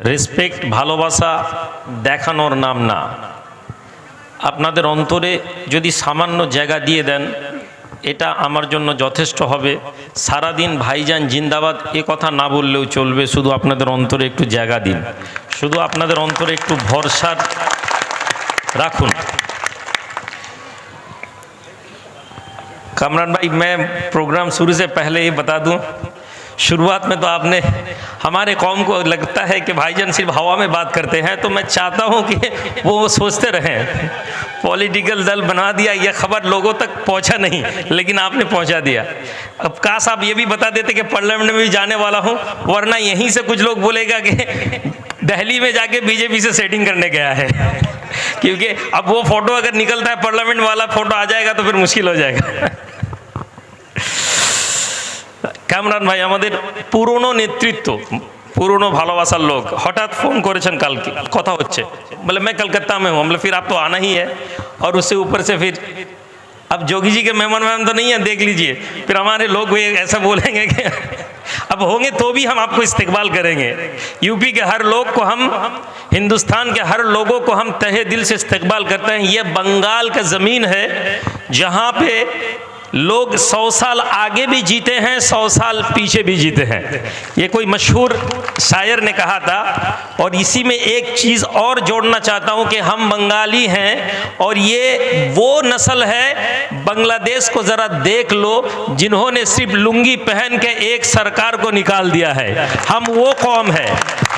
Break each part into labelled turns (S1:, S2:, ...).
S1: Respect ভালোবাসা দেখানোর নাম না আপনাদের অন্তরে যদি সামান্য জায়গা দিয়ে দেন এটা আমার জন্য যথেষ্ট হবে সারাদিন ভাইজান জিন্দাবাদ এ কথা না বললেও চলবে শুধু আপনাদের অন্তরে একটু জায়গা দিন শুধু আপনাদের অন্তরে একটু ভরসা রাখুন कामरान भाई मैं प्रोग्राम शुरू से पहले ये बता दूं शुरुआत में तो आपने हमारे कौम को लगता है कि भाईजान सिर्फ़ हवा में बात करते हैं तो मैं चाहता हूँ कि वो सोचते रहें। पॉलिटिकल दल बना दिया, यह खबर लोगों तक पहुँचा नहीं, लेकिन आपने पहुँचा दिया। अब काश आप ये भी बता देते कि पार्लियामेंट में भी जाने वाला हूँ, वरना यहीं से कुछ लोग बोलेगा कि दिल्ली में जाके बीजेपी से सेटिंग करने गया है। क्योंकि अब वो फ़ोटो अगर निकलता है, पार्लियामेंट वाला फ़ोटो आ जाएगा तो फिर मुश्किल हो जाएगा। কামরান ভাই আমাদের পুরনো নেতৃত্ব পুরনো ভালোবাসার লোক হঠাৎ ফোন করেছেন কালকে কথা হচ্ছে বলে मैं कलकत्ता में हूँ बोले फिर आप तो आना ही है और उससे ऊपर से फिर अब जोगी जी के मेहमान मेहमान तो नहीं है देख लीजिए फिर हमारे लोग भी ऐसा बोलेंगे कि अब होंगे तो भी हम आपको इस्तेकबाल करेंगे यूपी के हर लोग को हम हिंदुस्तान के हर लोगों को हम तहे दिल से इस्तेकबाल करते हैं ये बंगाल का ज़मीन है जहाँ पे लोग सौ साल आगे भी जीते हैं, सौ साल पीछे भी जीते हैं। ये कोई मशहूर शायर ने कहा था, और इसी में एक चीज़ और जोड़ना चाहता हूँ कि हम बंगाली हैं, और ये वो नस्ल है, बांग्लादेश को ज़रा देख लो, जिन्होंने सिर्फ़ लुंगी पहन के एक सरकार को निकाल दिया है। हम वो कौम है।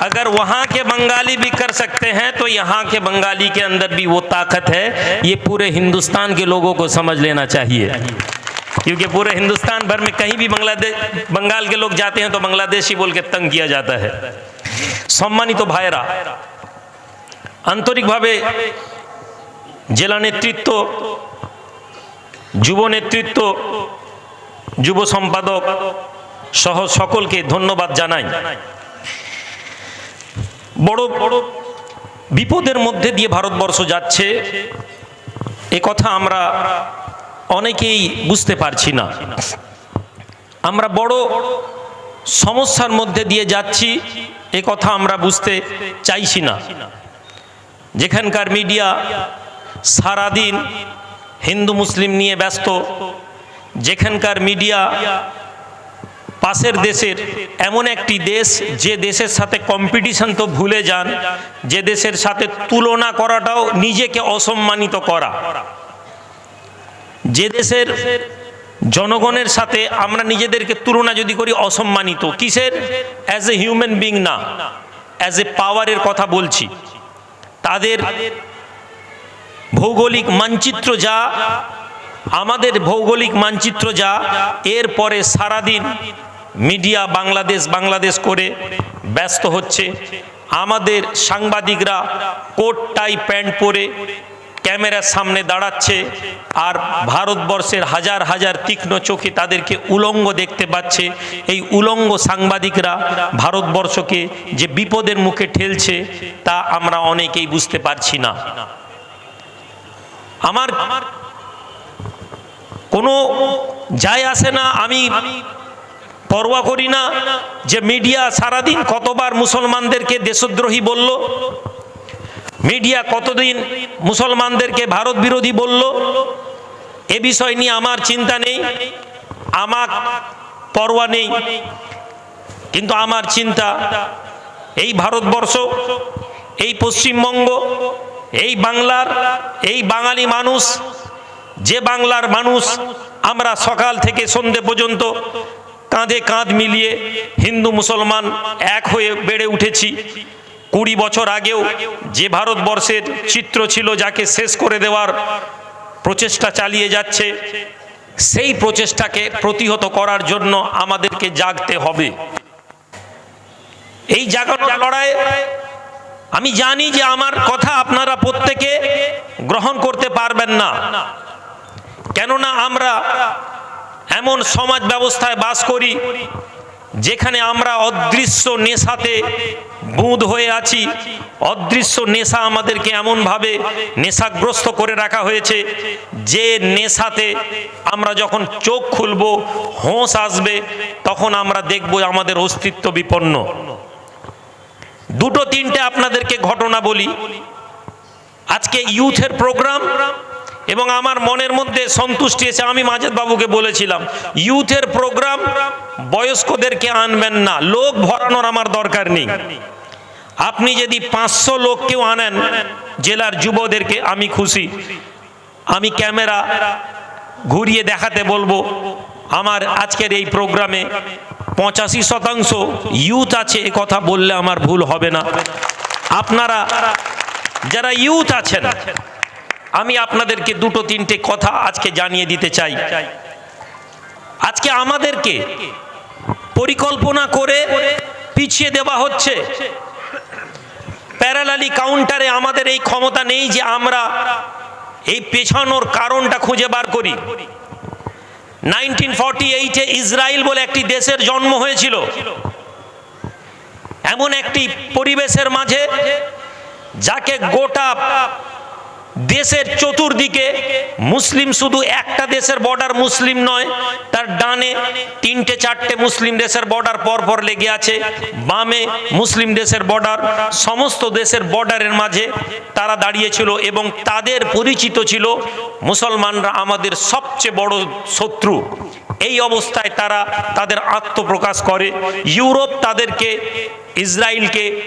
S1: अगर वहाँ के बंगाली भी कर सकते हैं तो यहाँ के बंगाली के अंदर भी वो ताकत है। ये पूरे हिंदुस्तान के लोगों को समझ लेना चाहिए। क्योंकि पूरे हिंदुस्तान भर में कहीं भी बांग्लादेश बंगाल के लोग जाते हैं तो बांग्लादेशी बोल के तंग किया जाता है সম্মানিত ভাইরা আন্তরিকভাবে জেলা নেতৃত্ব যুব নেতৃত্ব যুব সম্পাদক সহ সকলকে ধন্যবাদ জানাই বড় বড় বিপদের মধ্যে দিয়ে ভারতবর্ষ যাচ্ছে এ কথা আমরা অনেকেই বুঝতে পারছি না। আমরা বড় সমস্যার মধ্যে দিয়ে যাচ্ছি, এ কথা আমরা বুঝতে চাইছি না। যেখানকার মিডিয়া সারাদিন হিন্দু, মুসলিম নিয়ে ব্যস্ত, যেখানকার মিডিয়া পাশের দেশের এমন একটি দেশ, যে দেশের সাথে কম্পিটিশন তো ভুলে যান, যে দেশের সাথে তুলনা করাটাও নিজেকে অসম্মানিত করা। যে দেশের জনগণের সাথে আমরা নিজেদেরকে তুলনা যদি করি অসম্মানিত, কিসের? অ্যাজ এ হিউম্যান বিং না অ্যাজ এ পাওয়ারের কথা বলছি। তাদের ভৌগোলিক মানচিত্র যা, আমাদের ভৌগোলিক মানচিত্র যা এরপরে সারাদিন মিডিয়া বাংলাদেশ বাংলাদেশ করে ব্যস্ত হচ্ছে। আমাদের সাংবাদিকরা কোট, টাই, প্যান্ট পরে ক্যামেরার সামনে দাঁড়াচ্ছে আর ভারতবর্ষের হাজার হাজার তীক্ষ্ণ চোখে তাদেরকে উলঙ্গ দেখতে পাচ্ছে। এই উলঙ্গ সাংবাদিকরা ভারতবর্ষকে যে বিপদের মুখে ঠেলছে তা আমরা অনেকেই বুঝতে পারছি না। আমার কোনো যায় আসে না, আমি পরোয়া করি না যে মিডিয়া সারাদিন কতবার মুসলমানদেরকে দেশদ্রোহী বলল মিডিয়া কতদিন মুসলমানদেরকে ভারত বিরোধী বলল? এ বিষয় নিয়ে আমার চিন্তা নেই, আমার পরোয়া নেই। কিন্তু আমার চিন্তা, এই ভারতবর্ষ, এই পশ্চিমবঙ্গ, এই বাংলার, এই বাঙালি মানুষ, যে বাংলার মানুষ আমরা সকাল থেকে সন্ধে পর্যন্ত কাঁধে কাঁধ মিলিয়ে হিন্দু মুসলমান এক হয়ে বেড়ে উঠেছি কুড়ি বছর আগেও যে ভারতবর্ষের চিত্র ছিল যাকে শেষ করে দেওয়ার প্রচেষ্টা চালিয়ে যাচ্ছে, সেই প্রচেষ্টাকে প্রতিহত করার জন্য আমাদেরকে জাগতে হবে। এই জাগানোর লড়াই আমি জানি যে আমার কথা আপনারা প্রত্যেকে গ্রহণ করতে পারবেন না। কেননা আমরা এমন সমাজ ব্যবস্থায় বাস করি যেখানে আমরা অদৃশ্য নেশাতে বুঁদ হয়ে আছি। অদৃশ্য নেশা আমাদেরকে এমনভাবে নেশাগ্রস্ত করে রাখা হয়েছে যে নেশাতে আমরা যখন চোখ খুলব, হোঁশ আসবে, তখন আমরা দেখব আমাদের অস্তিত্ব বিপন্ন। দুটো তিনটে আপনাদেরকে ঘটনা বলি। আজকে ইউথের প্রোগ্রাম এবং আমার মনের মধ্যে সন্তুষ্টি এসে আমি মাজেদ বাবুকে বলেছিলাম, ইউথের প্রোগ্রাম বয়স্কদেরকে আনবেন না, লোক ভরানোর আমার দরকার নেই। আপনি যদি পাঁচশো লোককেও আনেন জেলার যুবদেরকে, আমি খুশি। আমি ক্যামেরা ঘুরিয়ে দেখাতে বলব, আমার আজকের এই প্রোগ্রামে পঁচাশি শতাংশ ইউথ আছে, এ কথা বললে আমার ভুল হবে না। আপনারা, যারা ইউথ আছেন আমি আপনাদেরকে দুটো তিনটে কথা আজকে জানিয়ে দিতে চাই। আজকে আমাদেরকে পরিকল্পনা করে পিছিয়ে দেওয়া হচ্ছে। প্যারালালি কাউন্টারে আমাদের এই ক্ষমতা নেই যে আমরা এই পেছানোর কারণটা খুঁজে বার করি। নাইনটিন ফর্টি এইটে ইসরায়েল বলে একটি দেশের জন্ম হয়েছিল। এমন একটি পরিবেশের মাঝে যাকে গোটা দেশের চতুর্দিকে মুসলিম শুধু একটা দেশের বর্ডার মুসলিম নয়, তার ডানে তিনটে চারটে মুসলিম দেশের বর্ডার পর পর লেগে আছে। বামে মুসলিম দেশের বর্ডার সমস্ত দেশের বর্ডারের মাঝে তারা দাঁড়িয়েছিল এবং তাদের পরিচিত ছিল মুসলমানরা আমাদের সবচেয়ে বড় শত্রু। এই অবস্থায় তারা তাদের আত্মপ্রকাশ করে। ইউরোপ তাদেরকে, ইসরায়েলকে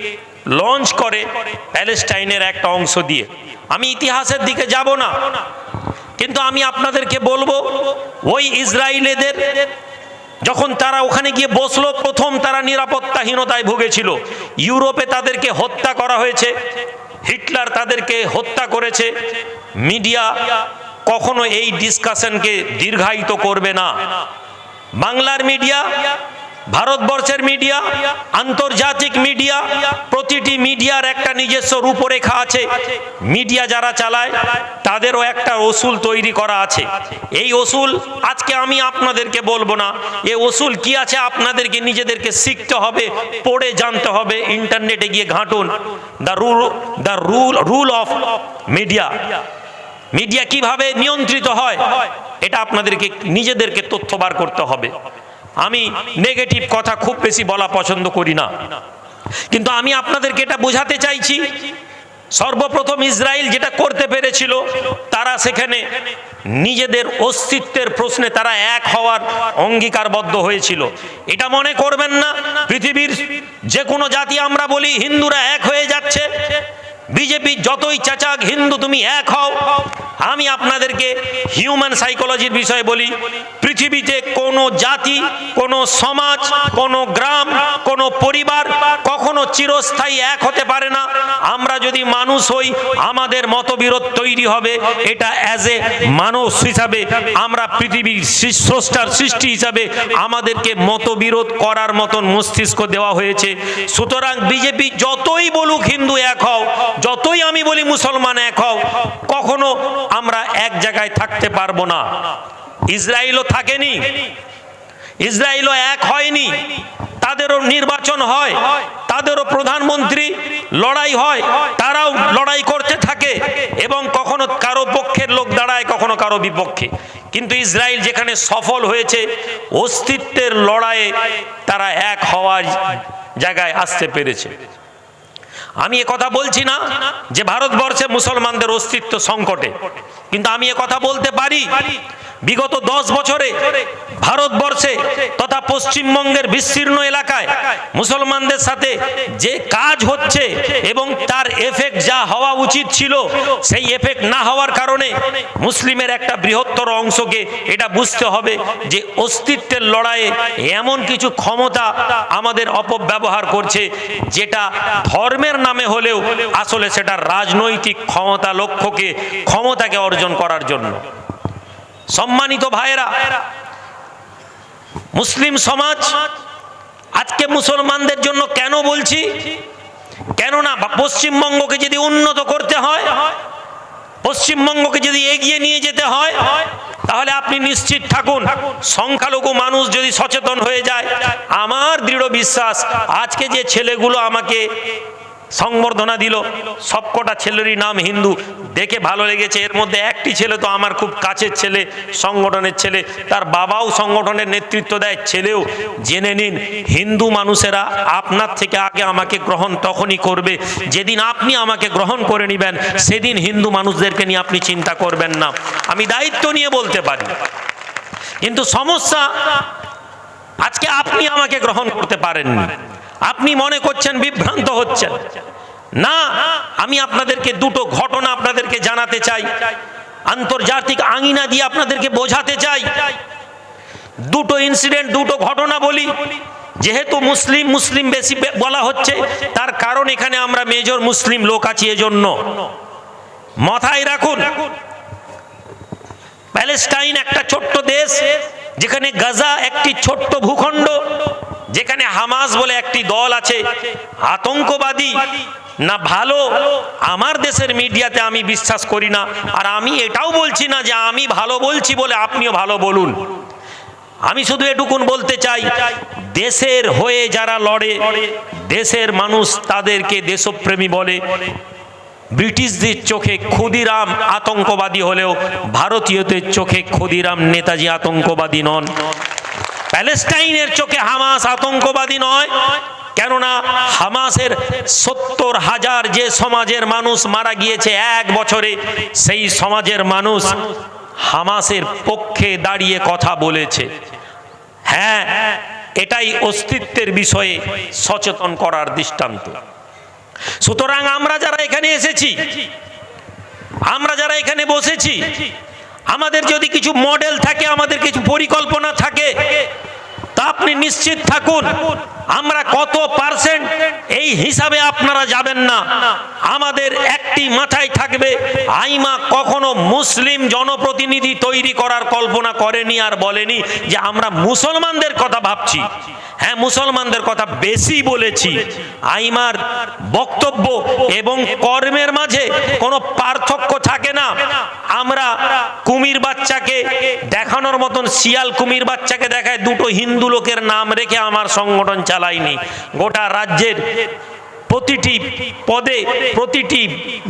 S1: লঞ্চ করে, প্যালেস্টাইনের একটা অংশ দিয়ে। আমি ইতিহাসের দিকে যাব না। কিন্তু আমি আপনাদেরকে বলব, ওই ইসরায়েলেদের যখন তারা ওখানে গিয়ে বসল, প্রথম তারা নিরাপত্তাহীনতায় ভুগেছিল। ইউরোপে তাদেরকে হত্যা করা হয়েছে, হিটলার তাদেরকে হত্যা করেছে, মিডিয়া কখনো এই ডিসকাশনকে দীর্ঘায়িত করবে না। বাংলার মিডিয়া ভারতবর্ষের মিডিয়া, আন্তর্জাতিক মিডিয়া, প্রতিটি মিডিয়ার একটা নিজস্ব রূপরেখা আছে। মিডিয়া যারা চালায়, তাদেরও একটা ওসুল তৈরি করা আছে। এই ওসুল আজকে আমি আপনাদেরকে বলব না, এ ওসুল কি আছে আপনাদেরকে, নিজেদেরকে শিখতে হবে, পড়ে জানতে হবে, ইন্টারনেটে গিয়ে ঘাঁটুন। The rule the rule rule of media media কীভাবে নিয়ন্ত্রিত হয়, এটা আপনাদেরকে, নিজেদেরকে তথ্য বার করতে হবে। আমি নেগেটিভ কথা খুব বেশি বলা পছন্দ করি না। কিন্তু আমি আপনাদেরকে এটা বোঝাতে চাইছি, সর্বপ্রথম ইসরায়েল যেটা করতে পেরেছিল, তারা সেখানে নিজেদের অস্তিত্বের প্রশ্নে তারা এক হওয়ার অঙ্গীকারবদ্ধ হয়েছিল। এটা মনে করবেন না, পৃথিবীর যে কোনো জাতি আমরা বলি হিন্দুরা এক হয়ে যাচ্ছে। বিজেপি যতই চাচাক হিন্দু তুমি এক হও, আমি আপনাদেরকে হিউম্যান সাইকোলজির বিষয়ে বলি, পৃথিবীতে কোনো জাতি, কোনো সমাজ, কোনো গ্রাম, কোনো পরিবার কখনো চিরস্থায়ী এক হতে পারে না। আমরা যদি মানুষ হই, আমাদের মতবিরোধ তৈরি হবে। এটা অ্যাজ এ মানুষ হিসাবে, আমরা পৃথিবীর স্রষ্টার সৃষ্টি হিসাবে আমাদেরকে মতবিরোধ করার মতন মস্তিষ্ক দেওয়া হয়েছে। সুতরাং বিজেপি যতই বলুক হিন্দু এক হও যতই আমি বলি মুসলমান এক হও, কখনো আমরা এক জায়গায় থাকতে পারব না। ইসরায়েলও থাকেনি ইসরায়েলও এক হয়নি, তাদেরও নির্বাচন হয়, তাদেরও প্রধানমন্ত্রী লড়াই হয়, তারাও লড়াই করতে থাকে এবং কখনো কারও পক্ষের লোক দাঁড়ায়, কখনো কারও বিপক্ষে। কিন্তু ইসরায়েল যেখানে সফল হয়েছে, অস্তিত্বের লড়াইয়ে তারা এক হওয়ার জায়গায় আসতে পেরেছে। আমি এ কথা বলছি না যে ভারতবর্ষে মুসলমানদের অস্তিত্ব সংকটে, কিন্তু আমি এ কথা বলতে পারি বিগত দশ বছরে ভারতবর্ষে তথা পশ্চিমবঙ্গের বিস্তীর্ণ এলাকায় মুসলমানদের সাথে যে কাজ হচ্ছে এবং তার এফেক্ট যা হওয়া উচিত ছিল, সেই এফেক্ট না হওয়ার কারণে মুসলিমের একটা বৃহত্তর অংশকে এটা বুঝতে হবে যে অস্তিত্বের লড়াইয়ে এমন কিছু ক্ষমতা আমাদের অপব্যবহার করছে যেটা ধর্মের নামে হলেও আসলে সেটা রাজনৈতিক ক্ষমতা লক্ষ্যকে, ক্ষমতাকে অর্জন করার জন্য। সম্মানিত ভাইয়েরা, মুসলিম সমাজ, আজকে মুসলমানদের জন্য কেন বলছি? কেননা পশ্চিমবঙ্গকে যদি উন্নত করতে হয়, পশ্চিমবঙ্গকে যদি এগিয়ে নিয়ে যেতে হয়, তাহলে আপনি নিশ্চিত থাকুন, সংখ্যালঘু মানুষ যদি সচেতন হয়ে যায়, আমার দৃঢ় বিশ্বাস, আজকে যে ছেলেগুলো আমাকে সংবর্ধনা দিল। সবকটা ছেলেরই নাম হিন্দু। দেখে ভালো লেগেছে। এর মধ্যে একটি ছেলে তো আমার খুব কাছের ছেলে, সংগঠনের ছেলে। তার বাবাও সংগঠনের নেতৃত্ব দেয়। ছেলেও জেনে নিন, হিন্দু মানুষেরা আপনার থেকে আগে আমাকে গ্রহণ তখনই করবে। যেদিন আপনি আমাকে গ্রহণ করে নেবেন, সেদিন হিন্দু মানুষদেরকে নিয়ে আপনি চিন্তা করবেন না। আমি দায়িত্ব নিয়ে বলতে পারি। কিন্তু সমস্যা, আজকে আপনি আমাকে গ্রহণ করতে পারেননি। আপনি মনে করছেন বিভ্রান্ত হচ্ছেন। না, আমি আপনাদেরকে দুটো ঘটনা আপনাদেরকে জানাতে চাই। আন্তর্জাতিক আঙিনা দিয়ে আপনাদেরকে বোঝাতে চাই। দুটো ইনসিডেন্ট দুটো ঘটনা বলি। যেহেতু মুসলিম মুসলিম বেশি বলা হচ্ছে, তার কারণ এখানে আমরা মেজর মুসলিম লোক আছি এজন্য। মাথায় রাখুন, প্যালেস্টাইন একটা ছোট্ট দেশ, যেখানে গাজা একটি ছোট্ট ভূখণ্ড। যেখানে হামাস বলে একটি দল আছে, আতঙ্কবাদী না ভালো, আমার দেশের মিডিয়াতে আমি বিশ্বাস করি না। আর আমি এটাও বলছি না যে আমি ভালো বলছি বলে আপনিও ভালো বলুন। আমি শুধু এটুকুন বলতে চাই, দেশের হয়ে যারা লড়ে, দেশের মানুষ তাদেরকে দেশপ্রেমী বলে। ব্রিটিশদের চোখে ক্ষুদিরাম আতঙ্কবাদী হলেও ভারতীয়দের চোখে ক্ষুদিরাম নেতাজি আতঙ্কবাদী নন। প্যালেস্টাইনের চোখে হামাস আতঙ্কবাদী নয়, কেননা হামাসের সত্তর হাজার যে সমাজের মানুষ মারা গিয়েছে এক বছরে, সেই সমাজের মানুষ হামাসের পক্ষে দাঁড়িয়ে কথা বলেছে। হ্যাঁ এটাই অস্তিত্বের বিষয়ে সচেতন করার দৃষ্টান্ত। সুতরাং আমরা যারা এখানে এসেছি, আমরা যারা এখানে বসেছি আমাদের যদি কিছু মডেল থাকে আমাদের কিছু পরিকল্পনা থাকে তা আপনি নিশ্চিত থাকুন, আমরা কত পার্সেন্ট এই হিসাবে আপনারা যাবেন না। আমাদের একটি মাথায় থাকবে, আইমা কখনো মুসলিম জনপ্রতিনিধি তৈরি করার কল্পনা করেনি আর বলেনি যে আমরা মুসলমানদের কথা ভাবছি। হ্যাঁ মুসলমানদের কথা বেশি বলেছি। আইমার বক্তব্য এবং কর্মের মাঝে কোনো পার্থক্য থাকে না। আমরা কুমির বাচ্চাকে দেখানোর মতন শিয়াল কুমির বাচ্চাকে দেখায় দুটো হিন্দু লোকের নাম রেখে আমার সংগঠন চালাইনি। গোটা রাজ্যের প্রতিটি পদে, প্রতিটি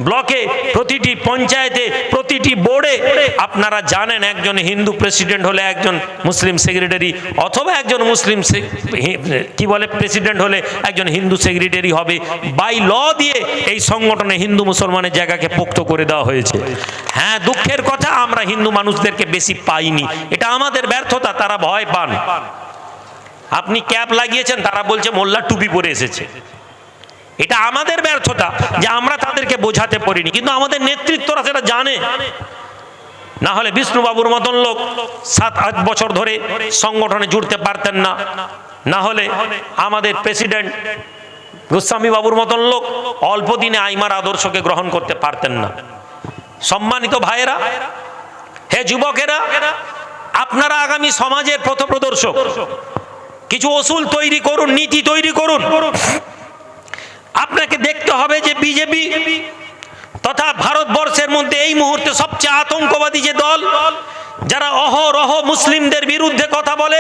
S1: ব্লকে, প্রতিটি পঞ্চায়েতে, প্রতিটি বোর্ডে আপনারা জানেন একজন হিন্দু প্রেসিডেন্ট হলে একজন মুসলিম সেক্রেটারি অথবা একজন মুসলিম কি বলে, প্রেসিডেন্ট হলে একজন হিন্দু সেক্রেটারি হবে। বাই ল দিয়ে এই সংগঠনে হিন্দু মুসলমানের জায়গাকে পোক্ত করে দেওয়া হয়েছে। হ্যাঁ দুঃখের কথা, আমরা হিন্দু মানুষদেরকে বেশি পাইনি। এটা আমাদের ব্যর্থতা, তারা ভয় পান। আপনি ক্যাপ লাগিয়েছেন, তারা বলছে মোল্লা টুপি পরে এসেছে। এটা আমাদের ব্যর্থতা যে আমরা তাদেরকে বোঝাতে পারিনি, কিন্তু আমাদের নেতৃত্বরা সেটা জানে। না হলে বিষ্ণুবাবুর মতন লোক সাত, আট বছর ধরে সংগঠনে জুড়তে পারতেন না। না হলে আমাদের প্রেসিডেন্ট গোস্বামী বাবুর মতন লোক অল্প দিনে আইমার আদর্শকে গ্রহণ করতে পারতেন না। সম্মানিত ভাইয়েরা, হে যুবকেরা, আপনারা আগামী সমাজের পথপ্রদর্শক কিছু ওসুল তৈরি করুন, নীতি তৈরি করুন। আপনাকে দেখতে হবে যে বিজেপি তথা ভারতবর্ষের মধ্যে এই মুহূর্তে সবচেয়ে আতঙ্কবাদী যে দল, যারা অহরহ মুসলিমদের বিরুদ্ধে কথা বলে,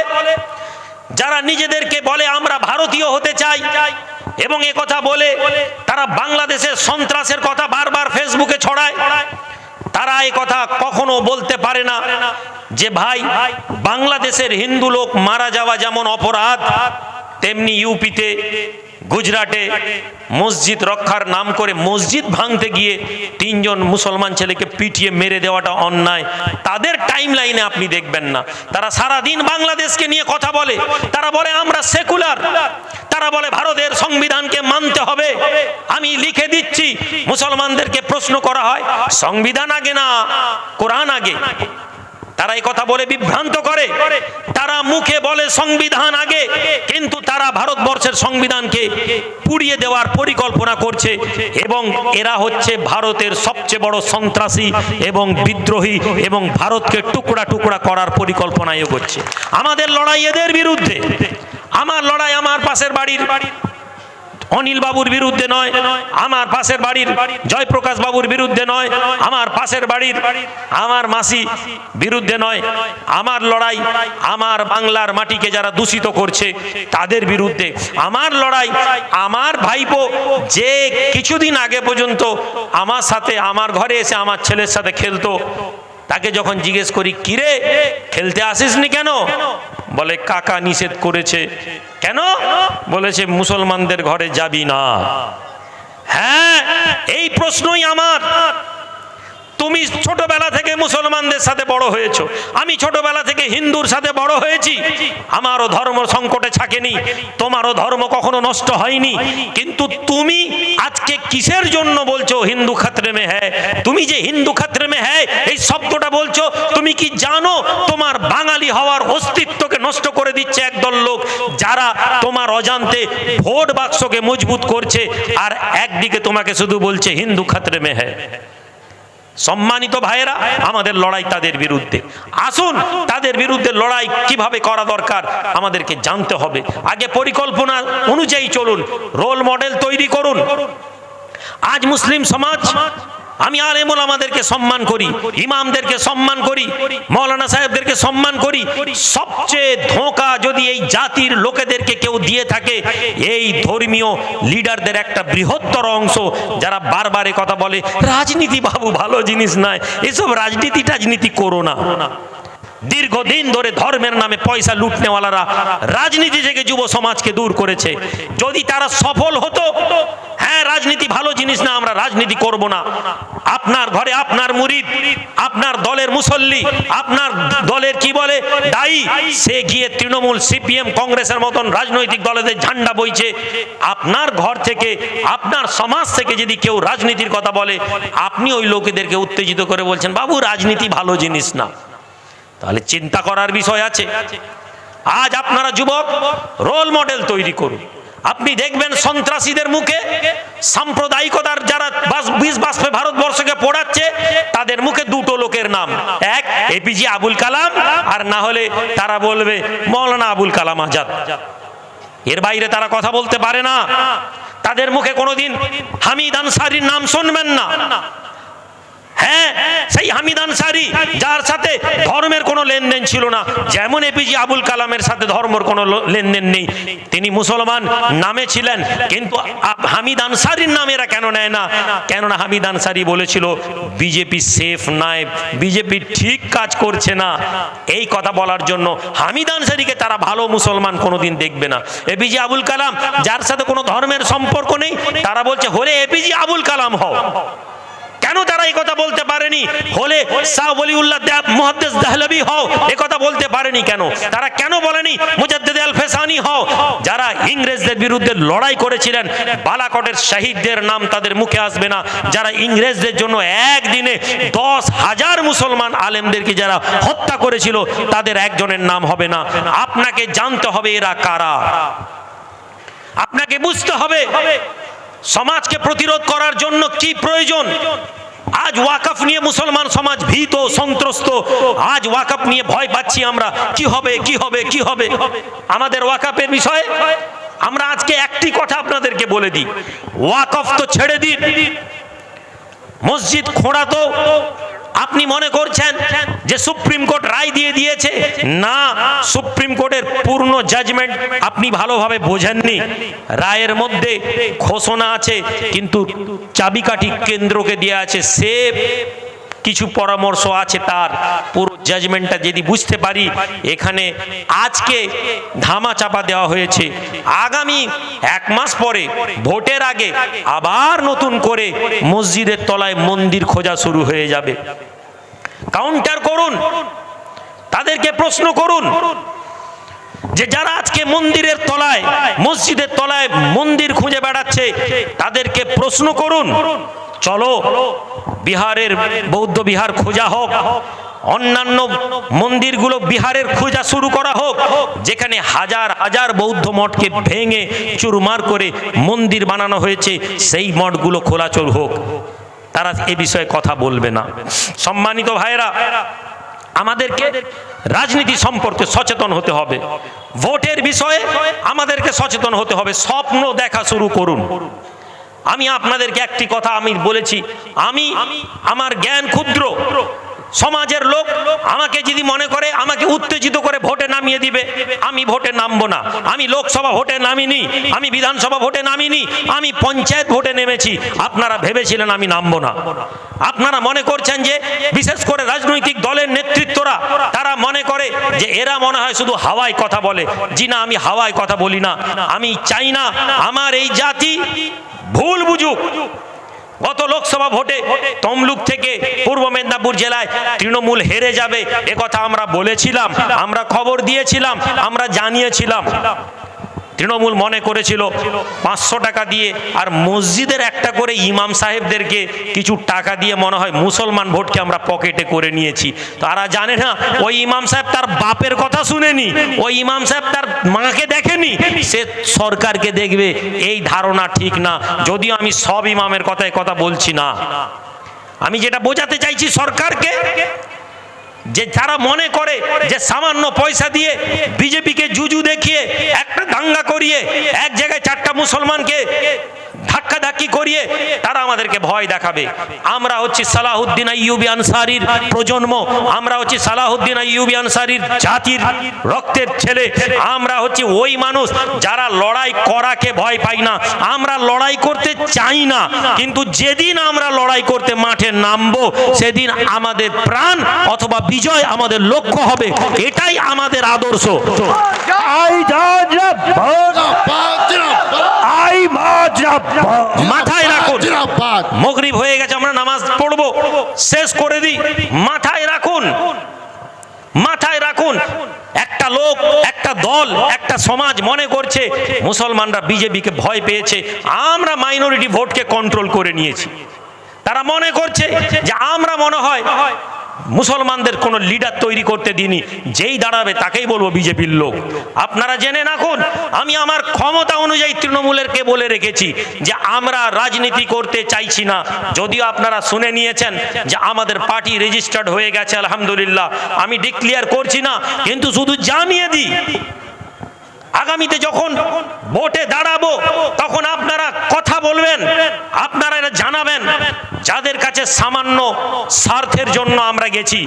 S1: যারা নিজেদেরকে বলে আমরা ভারতীয় হতে চাই এবং কথা বলে তারা বাংলাদেশের সন্ত্রাসের কথা বারবার ফেসবুকে ছড়ায়। তারা এই কথা কখনো বলতে পারে না যে ভাই, বাংলাদেশের হিন্দু লোক মারা যাওয়া যেমন অপরাধ, তেমনি ইউপিতে গুজরাটে মসজিদ রক্ষার নাম করে মসজিদ ভাঙতে গিয়ে তিনজন মুসলমান ছেলেকে পিটিয়ে মেরে দেওয়াটা অন্যায়। তাদের টাইম লাইনে আপনি দেখবেন না। তারা সারা দিন বাংলাদেশকে নিয়ে কথা বলে। তারা বলে, আমরা সেকুলার তারা বলে, ভারতের সংবিধানকে মানতে হবে। আমি লিখে দিচ্ছি। মুসলমানদেরকে প্রশ্ন করা হয়, সংবিধান আগে না, কোরআন আগে? তারা এই কথা বলে বিভ্রান্ত করে। তারা মুখে বলে সংবিধান আগে, কিন্তু তারা ভারতবর্ষের সংবিধানকে পুড়িয়ে দেওয়ার পরিকল্পনা করছে এবং এরা হচ্ছে ভারতের সবচেয়ে বড় সন্ত্রাসী এবং বিদ্রোহী এবং ভারতকে টুকরা টুকরা করার পরিকল্পনাও করছে। আমাদের লড়াই এদের বিরুদ্ধে। আমার লড়াই আমার পাশের বাড়ির অনিল বাবুর বিরুদ্ধে নয়, আমার পাশের বাড়ির জয়প্রকাশ বাবুর বিরুদ্ধে নয়, আমার পাশের বাড়ির আমার মাসি বিরুদ্ধে নয়, আমার লড়াই আমার বাংলার মাটিকে যারা দূষিত করছে তাদের বিরুদ্ধে। আমার লড়াই, আমার ভাইপো যে কিছুদিন আগে পর্যন্ত আমার সাথে, আমার ঘরে এসে আমার ছেলের সাথে খেলতো, তাকে যখন জিজ্ঞেস করি, কিরে, খেলতে আসিসনি কেন? বলে, কাকা নিষেধ করেছে। কেন? বলেছে মুসলমানদের ঘরে যাবি না। হ্যাঁ এই প্রশ্নই আমার। তুমি ছোটবেলা থেকে মুসলমানদের সাথে বড় হয়েছো। আমি ছোটবেলা থেকে হিন্দুর সাথে বড় হয়েছি। আমারও ধর্ম সংকটে থাকেনি তোমারও ধর্ম কখনো নষ্ট হয়নি। কিন্তু তুমি আজকে কিসের জন্য বলছো হিন্দু খাত্রে মে হ্যায়? তুমি যে হিন্দু খাত্রে মে হ্যায়, এই শব্দটা বলছো, তুমি কি জানো তোমার বাঙালি হওয়ার অস্তিত্বকে নষ্ট করে দিচ্ছে একদল লোক যারা তোমার অজান্তে ভোট বাক্সকে মজবুত করছে আর একদিকে তোমাকে শুধু বলছে হিন্দু খাত্রে মে হ্যায়? সম্মানিত ভাইয়েরা, আমাদের লড়াই তাদের বিরুদ্ধে। আসুন, তাদের বিরুদ্ধে লড়াই কীভাবে করা দরকার আমাদেরকে জানতে হবে। আগে পরিকল্পনা অনুযায়ী চলুন, রোল মডেল তৈরি করুন। আজ মুসলিম সমাজ আমি আর আলেমুল আমাদেরকে সম্মান করি, ইমামদেরকে সম্মান করি, মৌলানা সাহেবদেরকে সম্মান করি। সবচেয়ে ধোঁকা যদি এই জাতির লোকেদেরকে কেউ দিয়ে থাকে, এই ধর্মীয় লিডারদের একটা বৃহত্তর অংশ যারা বারবার কথা বলে, রাজনীতি বাবু, ভালো জিনিস নয়। এসব রাজনীতি টাজনীতি করো না। দীর্ঘদিন ধরে ধর্মের নামে পয়সা লুটনেওয়ালারা রাজনীতি থেকে যুব সমাজকে দূর করেছে। যদি তারা সফল হতো হ্যাঁ রাজনীতি ভালো জিনিস না, আমরা রাজনীতি করব না। আপনার ঘরে আপনার মুরিদ, আপনার দলের মুসল্লি, আপনার দলের কি বলে, দায়ী। সে গিয়ে তৃণমূল, সিপিএম, কংগ্রেসের মতন রাজনৈতিক দলেদের ঝান্ডা বইছে। আপনার ঘর থেকে, আপনার সমাজ থেকে যদি কেউ রাজনীতির কথা বলে, আপনি ওই লোকেদেরকে উত্তেজিত করে বলছেন, বাবু, রাজনীতি ভালো জিনিস না। তাহলে চিন্তা করার বিষয় আছে। আজ আপনারা যুবক রোল মডেল তৈরি করুন। আপনি দেখবেন সন্ত্রাসীদের মুখে সাম্প্রদায়িকতার যারা বিষ বাষ্পে ভারতবর্ষকে পড়াচ্ছে, তাদের মুখে দুটো লোকের নাম। এক এপিজি আবুল কালাম, আর না হলে তারা বলবে, মৌলানা আবুল কালাম আজাদ। এর বাইরে তারা কথা বলতে পারে না। তাদের মুখে কোনোদিন হামিদ আনসারির নাম শুনবেন না। হ্যাঁ সেই হামিদ আনসারি, যার সাথে ধর্মের কোনো লেনদেন ছিল না। যেমন এপিজে আবুল কালামের সাথে ধর্মের কোনো লেনদেন নেই। তিনি মুসলমান নামে ছিলেন, কিন্তু হামিদ আনসারির নাম এরা কেন নেয় না? কেননা হামিদ আনসারি বলেছিল বিজেপি সেফ নয় বিজেপি ঠিক কাজ করছে না। এই কথা বলার জন্য হামিদ আনসারিকে তারা ভালো মুসলমান কোনোদিন দেখবে না। এপিজে আবুল কালাম, যার সাথে কোনো ধর্মের সম্পর্ক নেই, তারা বলছে, হলে এপিজে আবুল কালাম হও। কেন তারা এই কথা বলতে পারেনি? হলে শাহ দেব হও, এ কথা বলতে পারেনি কেন? তারা কেন বলেনি? মুজাদ্দিদ আল ফেসানি হও, যারা ইংরেজদের বিরুদ্ধে লড়াই করেছিলেন, বালাকটের শহীদদের নাম তাদের মুখে আসবে না। যারা ইংরেজদের জন্য একদিনে দশ হাজার মুসলমান আলেমদেরকে যারা হত্যা করেছিল, তাদের একজনের নাম হবে না। আপনাকে জানতে হবে এরা কারা। আপনাকে বুঝতে হবে, সমাজকে প্রতিরোধ করার জন্য কি প্রয়োজন? আজ ওয়াকফ নিয়ে মুসলমান সমাজ ভীত, সন্ত্রস্ত। আজ ওয়াকফ নিয়ে ভয় পাচ্ছি আমরা। কি হবে কি হবে কি হবে? আমাদের ওয়াকফের বিষয়ে আমরা আজকে একটি কথা আপনাদেরকে বলে দিই। ওয়াকফ তো ছেড়ে দিন। মসজিদ খোঁড়া তো আপনি মনে করছেন যে সুপ্রিম কোর্ট রায় দিয়ে দিয়েছে? না, সুপ্রিম কোর্টের পূর্ণ জাজমেন্ট আপনি ভালোভাবে বোঝেননি। রায়ের মধ্যে ঘোষণা আছে, কিন্তু চাবিকাঠি কেন্দ্রকে দিয়ে আছে। সে কিছু পরামর্শ আছে তার। পুরো জাজমেন্টটা যদি বুঝতে পারি, এখানে আজকে ধামা চাপা দেওয়া হয়েছে। আগামী এক মাস পরে, ভোটের আগে আবার নতুন করে মসজিদের তলায় মন্দির খোঁজা শুরু হয়ে যাবে। কাউন্টার করুন। তাদেরকে প্রশ্ন করুন যে যারা আজকে মন্দিরের তলায়, মসজিদের তলায় মন্দির খুঁজে বেড়াচ্ছে, তাদেরকে প্রশ্ন করুন। চলো, বিহারের বৌদ্ধ বিহার খোঁজা হোক। অন্যান্য মন্দিরগুলো বিহারের খোঁজা শুরু করা হোক, যেখানে হাজার হাজার বৌদ্ধ মঠকে ভেঙে চুরমার করে মন্দির বানানো হয়েছে, সেই মঠগুলো খোলাচল হোক। তারা এ বিষয়ে কথা বলবে না। সম্মানিত ভাইয়েরা, আমাদেরকে রাজনীতি সম্পর্কে সচেতন হতে হবে। ভোটের বিষয়ে আমাদেরকে সচেতন হতে হবে। স্বপ্ন দেখা শুরু করুন। আমি আপনাদেরকে একটি কথা আমি বলেছি। আমি, আমার জ্ঞান ক্ষুদ্র। সমাজের লোক আমাকে যদি মনে করে, আমাকে উত্তেজিত করে ভোটে নামিয়ে দিবে, আমি ভোটে নামবো না। আমি লোকসভা ভোটে নামিনি, আমি বিধানসভা ভোটে নামিনি, আমি পঞ্চায়েত ভোটে নেমেছি। আপনারা ভেবেছিলেন আমি নামবো না। আপনারা মনে করছেন যে, বিশেষ করে রাজনৈতিক দলের নেতৃত্বরা, তারা মনে করে যে এরা মনে হয় শুধু হাওয়ায় কথা বলে। জি না, আমি হাওয়ায় কথা বলি না। আমি চাই না আমার এই জাতি ভুল বুঝুক। গত লোকসভা ভোটে তমলুক থেকে পূর্ব মেদিনীপুর জেলায় তৃণমূল হেরে যাবে একথা কথা আমরা বলেছিলাম, আমরা খবর দিয়েছিলাম, আমরা জানিয়েছিলাম। তৃণমূল মনে করেছিল পাঁচশো টাকা দিয়ে আর মসজিদের একটা করে ইমাম সাহেবদেরকে কিছু টাকা দিয়ে মনে হয় মুসলমান ভোটকে আমরা পকেটে করে নিয়েছি। তারা জানে না, ওই ইমাম সাহেব তার বাপের কথা শুনেনি, ওই ইমাম সাহেব তার মাকে দেখেনি। সে সরকারকে দেখবে, এই ধারণা ঠিক না, যদিও আমি সব ইমামের কথায় কথা বলছি না। আমি যেটা বোঝাতে চাইছি সরকারকে যে যারা মনে করে যে সামান্য পয়সা দিয়ে বিজেপিকে জুজু দেখিয়ে একটা দাঙ্গা করিয়ে এক জায়গায় চারটা মুসলমানকে ধাক্কা ধাক্কি করিয়ে তারা আমাদেরকে ভয় দেখাবে। আমরা হচ্ছি সালাহুদ্দিন আইয়ুবি আনসারির প্রজন্ম। আমরা হচ্ছি সালাহুদ্দিন আইয়ুবি আনসারির জাতির রক্তের ছেলে। আমরা হচ্ছি ওই মানুষ যারা লড়াই করাকে ভয় পাই না। আমরা লড়াই করতে চাই না। কিন্তু যেদিন আমরা লড়াই করতে মাঠে নামবো, সেদিন আমাদের প্রাণ অথবা বিজয় আমাদের লক্ষ্য হবে। এটাই আমাদের আদর্শ
S2: আই জিন্দাবাদ আই জিন্দাবাদ
S1: মাথায় রাখুন মগরিব হয়ে গেছে আমরা নামাজ পড়ব। শেষ করে দিই। মাথায় রাখুন। মাথায় রাখুন। একটা লোক একটা দল একটা সমাজ মনে করছে মুসলমানরা বিজেপিকে ভয় পেয়েছে। আমরা মাইনরিটি ভোটকে কন্ট্রোল করে নিয়েছি। তারা মনে করছে যে আমরা মনে হয় মুসলমানদের কোনো লিডার তৈরি করতে দিনি যেই দাঁড়াবে তাকেই বলব বিজেপির লোক। আপনারা জেনে রাখুন, আমি আমার ক্ষমতা অনুযায়ী তৃণমূলেরকে বলে রেখেছি যে আমরা রাজনীতি করতে চাইছি না। যদিও আপনারা শুনে নিয়েছেন যে আমাদের পার্টি রেজিস্টার্ড হয়ে গেছে, আলহামদুলিল্লাহ। আমি ডিক্লিয়ার করছি না, কিন্তু শুধু জানিয়ে দিই। আগামীতে যখন ভোটে দাঁড়াবো, তখন আপনারা কথা বলবেন, আপনারা এটা জানাবেন। যাদের কাছে সামান্য স্বার্থের জন্য আমরা গেছি,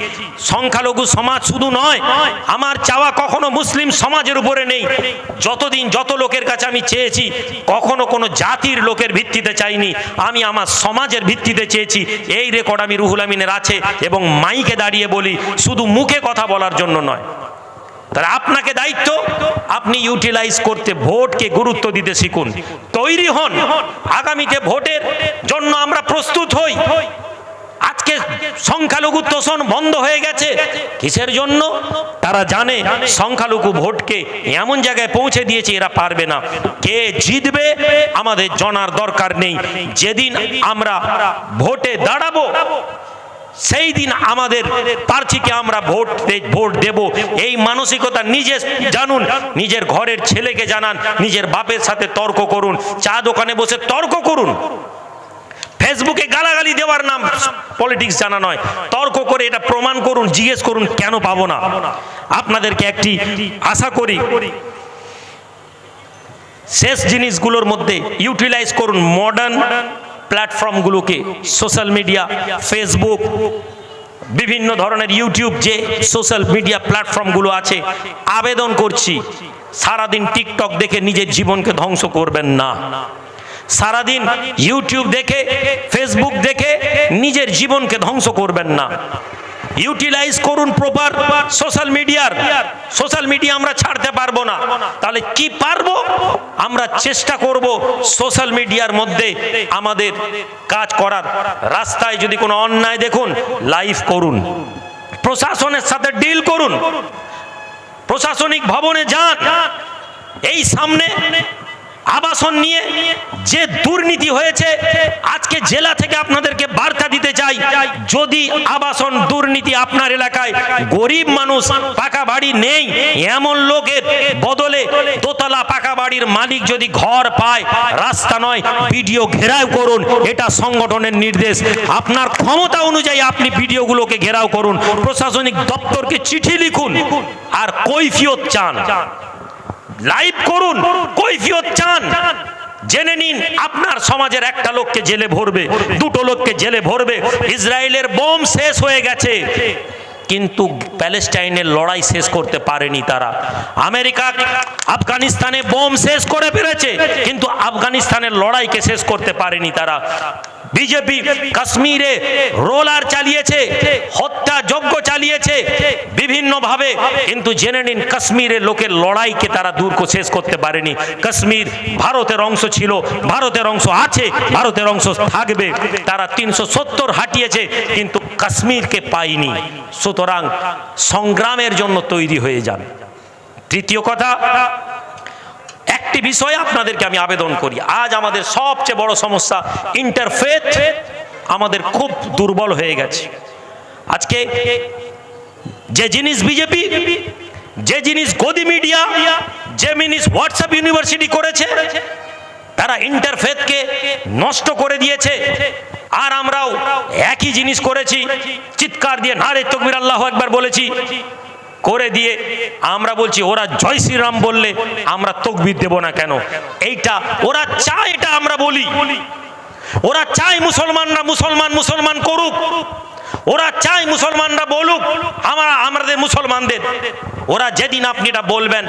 S1: সংখ্যালঘু সমাজ শুধু নয়, আমার চাওয়া কখনো মুসলিম সমাজের উপরে নেই। যতদিন যত লোকের কাছে আমি চেয়েছি, কখনো কোনো জাতির লোকের ভিত্তিতে চাইনি। আমি আমার সমাজের ভিত্তিতে চেয়েছি, এই রেকর্ড আমি রুহুল আমিনের আছে এবং মাইকে দাঁড়িয়ে বলি, শুধু মুখে কথা বলার জন্য নয়। তাহলে আপনাকে দায়িত্ব, আপনি ইউটিলাইজ করতে ভোটকে গুরুত্ব দিতে শিখুন। তৈরি হন। আগামীতে ভোটের জন্য আমরা প্রস্তুত হই। আজকে সংখ্যালঘু তোষণ বন্ধ হয়ে গেছে। কিসের জন্য? তারা জানে সংখ্যালঘু ভোটকে এমন জায়গায় পৌঁছে দিয়েছে, এরা পারবে না। কে জিতবে, আমাদের জানার দরকার নেই। যেদিন আমরা ভোটে দাঁড়াবো সেই দিন আমাদের প্রার্থীকে আমরা ভোট ভোট দেব। এই মানসিকতা নিজে জানুন, নিজের ঘরের ছেলেকে জানান, নিজের বাপের সাথে তর্ক করুন, চা দোকানে বসে তর্ক করুন। ফেসবুকে গালাগালি দেওয়ার নাম পলিটিক্স জানা নয়। তর্ক করে এটা প্রমাণ করুন, জিজ্ঞেস করুন, কেন পাবো না? আপনাদেরকে একটি আশা করি, শেষ জিনিসগুলোর মধ্যে ইউটিলাইজ করুন মডার্ন প্ল্যাটফর্মগুলোকে সোশ্যাল মিডিয়া ফেসবুক বিভিন্ন ধরনের ইউটিউব যে সোশ্যাল মিডিয়া প্ল্যাটফর্মগুলো আছে, আবেদন করছি, সারাদিন টিকটক দেখে নিজের জীবনকে ধ্বংস করবেন না। সারাদিন ইউটিউব দেখে ফেসবুক দেখে নিজের জীবনকে ধ্বংস করবেন না। ইউটিলাইজ করুন প্রপার সোশ্যাল মিডিয়ার। সোশ্যাল মিডিয়া আমরা ছাড়তে পারব না। তাহলে কি পারব? আমরা চেষ্টা করব সোশ্যাল মিডিয়ার মধ্যে আমাদের কাজ করার। রাস্তায় যদি কোনো অন্যায় দেখুন লাইভ করুন। প্রশাসনের সাথে ডিল করুন। প্রশাসনিক ভবনে যান। এই সামনে আবাসন নিয়ে যে দুর্নীতি হয়েছে, আজকে জেলা থেকে আপনাদেরকে বার্তা দিতে চাই, যদি আবাসন দুর্নীতি আপনার এলাকায় গরিব মানুষ পাকা বাড়ি নেই, এমন লোকের বদলে দোতলা পাকা বাড়ির মালিক যদি ঘর পায়, রাস্তা নয়, ভিডিও ঘেরাও করুন, এটা সংগঠনের নির্দেশ। আপনার ক্ষমতা অনুযায়ী আপনি ভিডিওগুলোকে ঘেরাও করুন, প্রশাসনিক দপ্তরকে চিঠি লিখুন, আর কৈফিয়ত চান। লাইভ করুন, কৈফিয়ত চান। জেনে নিন, আপনার সমাজের একটা লোককে জেলে ভরবে, দুটো লোককে জেলে ভরবে, ইসরায়েলের বোম শেষ হয়ে গেছে। কিন্তু প্যালেস্টাইনের লড়াই শেষ করতে পারেনি তারা। আমেরিকা আফগানিস্তানে বোম শেষ করে পেরেছে কিন্তু আফগানিস্তানের লড়াইকে শেষ করতে পারেনি তারা। বিজেপি কাশ্মীরে রোলার চালিয়েছে হত্যা যজ্ঞ চালিয়েছে, বিভিন্নভাবে। কিন্তু জেনে নিন, কাশ্মীরের লোকের লড়াইকে তারা দূর শেষ করতে পারেনি। কাশ্মীর ভারতের অংশ ছিল, ভারতের অংশ আছে, ভারতের অংশ থাকবে। তারা তিনশো সত্তর হাঁটিয়েছে, কিন্তু কাশ্মীরকে পায়নি। সুতরাং সংগ্রামের জন্য তৈরি হয়ে যান তৃতীয় কথা একটি বিষয়ে আপনাদেরকে আমি আবেদন করি। আজ আমাদের সবচেয়ে বড় সমস্যা ইন্টারফেথ আমাদের খুব দুর্বল হয়ে গেছে। আজকে যে জিনিস বিজেপি যে জিনিস গদি মিডিয়া যে জিনিস হোয়াটসঅ্যাপ ইউনিভার্সিটি করেছে, তারা ইন্টারফেথকে নষ্ট করে দিয়েছে। আর আমরাও একই জিনিস করেছি, চিৎকার দিয়ে নারে তকবির আল্লাহ একবার বলেছি করে দিয়ে আমরা বলছি, ওরা জয় শ্রীরাম বললে আমরা তকবির দেব না কেন? এইটা, ওরা চায় এটা আমরা বলি। ওরা চায় মুসলমানরা মুসলমান মুসলমান করুক। ওরা চায় মুসলমানরা বলুক, আমরা, আমাদের মুসলমানদের। ওরা যেদিন আপনি এটা বলবেন,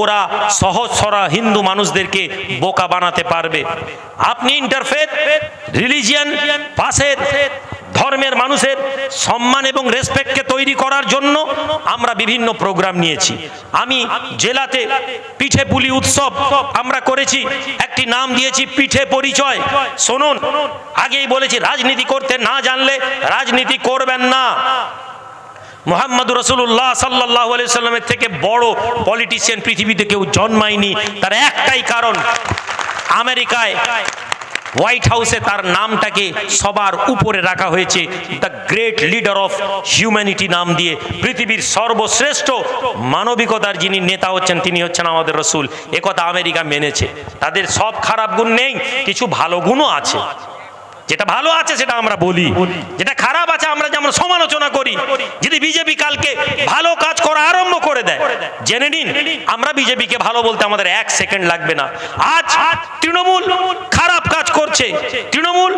S1: ওরা সহজ সরা হিন্দু মানুষদেরকে বোকা বানাতে পারবে। আপনি ইন্টারফেথ রিলিজিয়ান পাশের ধর্মের মানুষের সম্মান এবং রেসপেক্টকে তৈরি করার জন্য আমরা বিভিন্ন প্রোগ্রাম নিয়েছি। আমি জেলাতে পিঠে পুলি উৎসব আমরা করেছি। একটি নাম দিয়েছি, পিঠে পরিচয়। শুনুন, আগেই বলেছি, রাজনীতি করতে না জানলে রাজনীতি করবেন না। মোহাম্মদ রসুল্লাহ সাল্লাহ সাল্লামের থেকে বড় পলিটিশিয়ান পৃথিবীতে কেউ জন্মায়নি। তার একটাই কারণ, আমেরিকায় হোয়াইট হাউসে তার নামটাকে সবার উপরে রাখা হয়েছে। The great leader of humanity নাম দিয়ে পৃথিবীর সর্বশ্রেষ্ঠ মানবিকতার যিনি নেতা হচ্ছেন, তিনি হচ্ছেন আমাদের রসুল। একথা আমেরিকা মেনেছে। তাদের সব খারাপ গুণ নেই, কিছু ভালো গুণও আছে। যেটা ভালো আছে সেটা আমরা বলি। যেটা খারাপ আছে আমরা যেমন সমালোচনা করি যদি বিজেপি কালকে ভালো কাজ করা আরম্ভ করে দেয় জেনে নিন আমরা বিজেপিকে ভালো বলতে আমাদের এক সেকেন্ড লাগবে না। আজ তৃণমূল খারাপ কাজ করছে তৃণমূল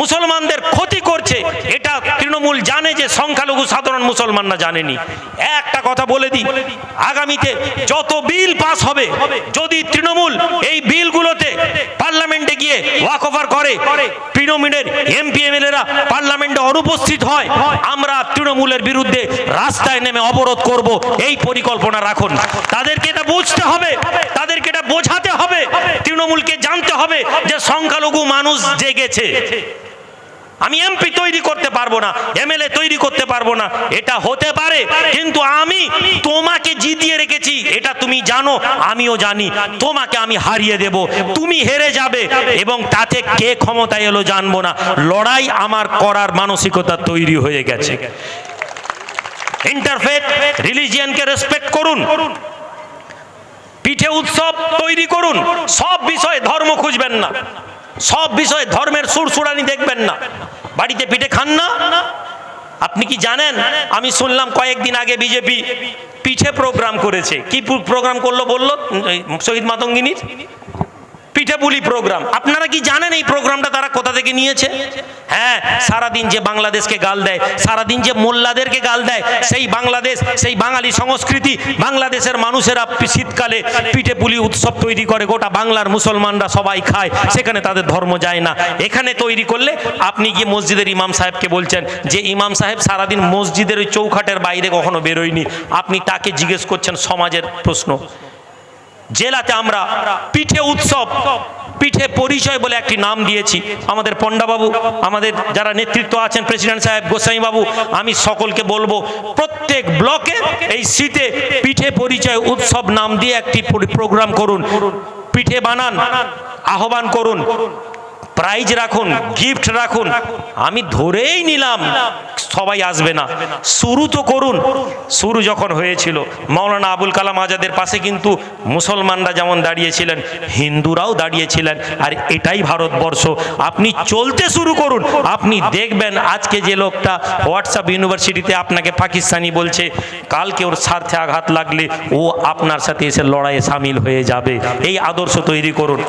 S1: মুসলমানদের ক্ষতি করছে। এটা তৃণমূল জানে যে সংখ্যালঘু সাধারণ মুসলমানরা জানেনি। একটা কথা বলে দিই আগামীতে যত বিল পাস হবে যদি তৃণমূল এই বিলগুলোতে পার্লামেন্টে গিয়ে ওয়াক ওভার করে তৃণমূলের এমপি এমএলএরা পার্লামেন্টে অনুপস্থিত হয়। আমরা তৃণমূলের বিরুদ্ধে রাস্তায় নেমে অবরোধ করব। এই পরিকল্পনা রাখুন। তাদেরকে এটা বুঝতে হবে। তাদেরকে এটা বোঝাতে হবে। তৃণমূলকে জানতে হবে যে সংখ্যালঘু মানুষ জেগেছে। আমি এমপি তৈরি করতে পারব না এমএলএ তৈরি করতে পারব না। এটা হতে পারে, কিন্তু আমি তোমাকে রেখেছি এটা তুমি জানো, আমিও জানি। তোমাকে আমি হারিয়ে দেব। তুমি হেরে যাবে এবং তাতে কে ক্ষমতায় এলো জানব না। লড়াই আমার করার মানসিকতা তৈরি হয়ে গেছে। ইন্টারফেথ রিলিজিয়ানকে রেসপেক্ট করুন। পিঠে উৎসব তৈরি করুন। সব বিষয়ে ধর্ম খুঁজবেন না। সব বিষয়ে ধর্মের সুরসুরানি দেখবেন না। বাড়িতে পিঠে খান না। আপনি কি জানেন? আমি শুনলাম কয়েকদিন আগে বিজেপি পিঠে প্রোগ্রাম করেছে। কি প্রোগ্রাম করল বলল? শহীদ মাতঙ্গিনীর? পিঠে পুলি প্রোগ্রাম আপনারা কি জানেন এই প্রোগ্রামটা তারা কোথা থেকে নিয়েছে? হ্যাঁ সারাদিন যে বাংলাদেশকে গাল দেয়, সারাদিন যে মোল্লাদেরকে গাল দেয়, সেই বাংলাদেশ, সেই বাঙালি সংস্কৃতি, বাংলাদেশের মানুষেরা শীতকালে পিঠে পুলি উৎসব তৈরি করে, গোটা বাংলার মুসলমানরা সবাই খায়, সেখানে তাদের ধর্ম যায় না। এখানে তৈরি করলে আপনি গিয়ে মসজিদের ইমাম সাহেবকে বলছেন যে, ইমাম সাহেব, সারাদিন মসজিদের ওই চৌখাটের বাইরে কখনো বেরোয়নি। আপনি তাকে জিজ্ঞেস করছেন সমাজের প্রশ্ন। জেলাতে আমরা পিঠে উৎসব, পিঠে পরিচয় বলে একটি নাম দিয়েছি। আমাদের পণ্ডাবাবু, আমাদের যারা নেতৃত্ব আছেন, প্রেসিডেন্ট সাহেব গোসাই বাবু আমি সকলকে বলব, প্রত্যেক ব্লকে এই শীতে পিঠে পরিচয় উৎসব নাম দিয়ে একটি প্রোগ্রাম করুন। পিঠে বানান, আহ্বান করুন। প্রাইজ রাখুন গিফট রাখুন। আমি ধরেই নিলাম, সবাই আসবে না। শুরু তো করুন। শুরু যখন হয়েছিল, মাওলানা আবুল কালাম আজাদের পাশে কিন্তু মুসলমানরা যেমন দাঁড়িয়েছিলেন, হিন্দুরাও দাঁড়িয়েছিলেন, আর এটাই ভারতবর্ষ। আপনি চলতে শুরু করুন। আপনি দেখবেন আজকে যে লোকটা হোয়াটসঅ্যাপ ইউনিভার্সিটিতে আপনাকে পাকিস্তানি বলছে, কালকে ওর স্বার্থে আঘাত লাগলে ও আপনার সাথে এসে লড়াইয়ে সামিল হয়ে যাবে। এই আদর্শ তৈরি করুন।